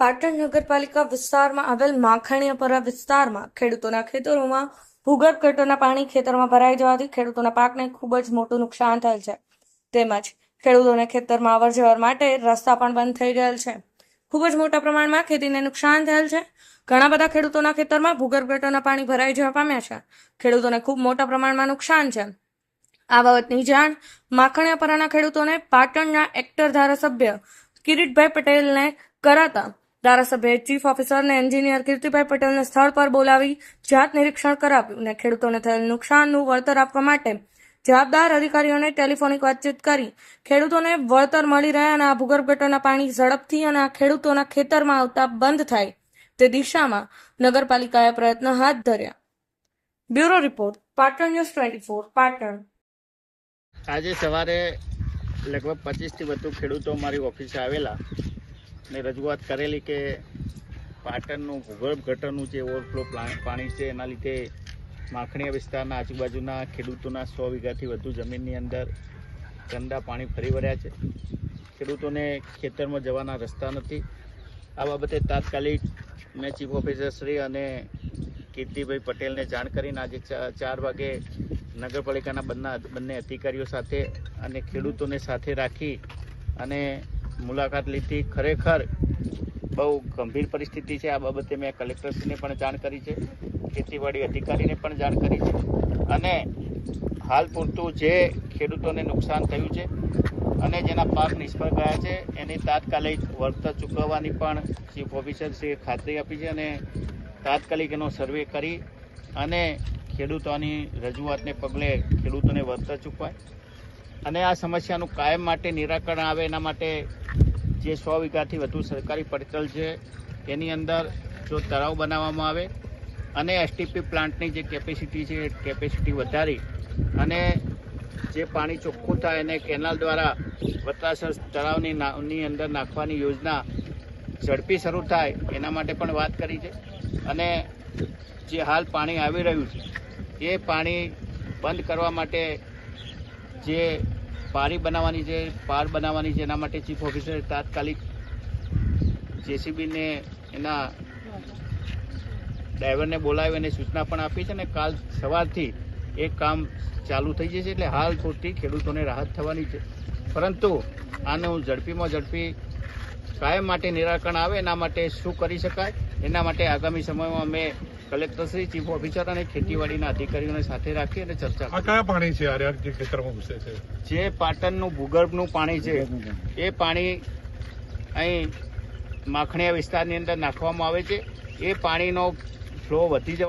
પાટણ નગરપાલિકા વિસ્તારમાં આવેલ માખણીયાપરા વિસ્તારમાં ખેડૂતોના ખેતરોમાં ભૂગર્ભ ગટરના પાણી ખેતરમાં ભરાઈ જવાથી ખેડૂતોના પાકને ખૂબ જ મોટું નુકસાન થયેલ છે. તેમજ ખેડૂતોને ખેતરમાં અવર જવર માટે રસ્તા પણ બંધ થઈ ગયેલ છે. ખૂબ જ મોટા પ્રમાણમાં ખેતીને નુકસાન થયેલ છે. ઘણા બધા ખેડૂતોના ખેતરમાં ભૂગર્ભ ગટરના પાણી ભરાઈ જવા પામ્યા છે. ખેડૂતોને ખૂબ મોટા પ્રમાણમાં નુકસાન છે. આ બાબતની જાણ માખણીયાપરાના ખેડૂતોને પાટણના એક્ટર ધારાસભ્ય કિરીટભાઈ પટેલને કરાતા ધારાસભ્યએ ચીફ ઓફિસર અને એન્જિનિયર કીર્તિભાઈ પટેલને સ્થળ પર બોલાવી જાત નિરીક્ષણ કરાવ્યું અને ખેડૂતોને થયેલ નુકસાનનું વળતર આપવા માટે જવાબદાર અધિકારીઓને ટેલિફોનિક વાતચીત કરી ખેડૂતોને વળતર મળી રહે અને આ ભૂગર્ભ ગટરના પાણી ઝડપથી અને આ ખેડૂતોના ખેતરમાં આવતા બંધ થાય તે દિશામાં નગરપાલિકાએ પ્રયત્ન હાથ ધર્યા. Bureau report, Patan news twenty four, Patan. આજે સવારે લગભગ પચીસથી વધુ ખેડૂતો મારી ઓફિસે આવેલા. ને રજૂઆત કરેલી કે પાટણનું ભૂગર્ભ ગટરનું જે ઓવરફ્લો પાણી છે, એના લીધે માખણીયા વિસ્તારના આજુબાજુના ખેડૂતોના સો વીઘાથી વધુ જમીનની અંદર ગંદા પાણી ફરી વળ્યા છે. ખેડૂતોને ખેતરમાં જવાના રસ્તા નથી. આ બાબતે તાત્કાલિક મેં ચીફ ઓફિસર શ્રી અને કીર્તિભાઈ પટેલને જાણ કરીને આજે ચાર વાગે નગરપાલિકાના બંને બંને અધિકારીઓ સાથે અને ખેડૂતોને સાથે રાખી અને મુલાકાત લીધી. ખરેખર બહુ ગંભીર પરિસ્થિતિ છે. આ બાબતે મેં કલેક્ટરશ્રીને પણ જાણ કરી છે. ખેતીવાડી અધિકારીને પણ જાણ કરી છે. અને હાલ પૂરતું જે ખેડૂતોને નુકસાન થયું છે અને જેના પાક નિષ્ફળ ગયા છે, એની તાત્કાલિક વળતર ચૂકવવાની પણ ચીફ ઓફિસરશ્રીએ ખાતરી આપી છે અને તાત્કાલિક એનો સર્વે કરી અને ખેડૂતોની રજૂઆતને પગલે ખેડૂતોને વળતર ચૂકવાય. અને આ સમસ્યાનું કાયમ માટે નિરાકરણ આવે, એના માટે જે સો વીઘાથી વધુ સરકારી પડતલ છે, એની અંદર જો તળાવ બનાવવામાં આવે અને એસટીપી પ્લાન્ટની જે કેપેસિટી છે કેપેસિટી વધારી અને જે પાણી ચોખ્ખું થાય એને કેનાલ દ્વારા વત્રાસર તળાવની અંદર નાખવાની યોજના ઝડપી શરૂ થાય, એના માટે પણ વાત કરી છે. અને જે હાલ પાણી આવી રહ્યું છે, એ પાણી બંધ કરવા માટે જે પારી બનાવવાની છે પાર બનાવવાની છે એના માટે ચીફ ઓફિસરે તાત્કાલિક જેસીબીને એના ડ્રાઈવરને બોલાવી અને સૂચના પણ આપી છે અને કાલ સવારથી એ કામ ચાલુ થઈ જશે એટલે હાલ પૂરતી ખેડૂતોને રાહત થવાની છે. પરંતુ આને હું ઝડપીમાં ઝડપી કાયમ માટે નિરાકરણ આવે એના માટે શું કરી શકાય? એના માટે આગામી સમયમાં અમે કલેક્ટરશ્રી ચીફ ઓફિસર અને ખેતીવાડીના અધિકારીઓને સાથે રાખી અને ચર્ચા આ કયા પાણી છે જે ખેતરમાં ઘૂસે છે? જે પાટણનું ભૂગર્ભનું પાણી છે એ પાણી અહીં માખણીયા વિસ્તારની અંદર નાખવામાં આવે છે. એ પાણીનો ફ્લો વધી જવા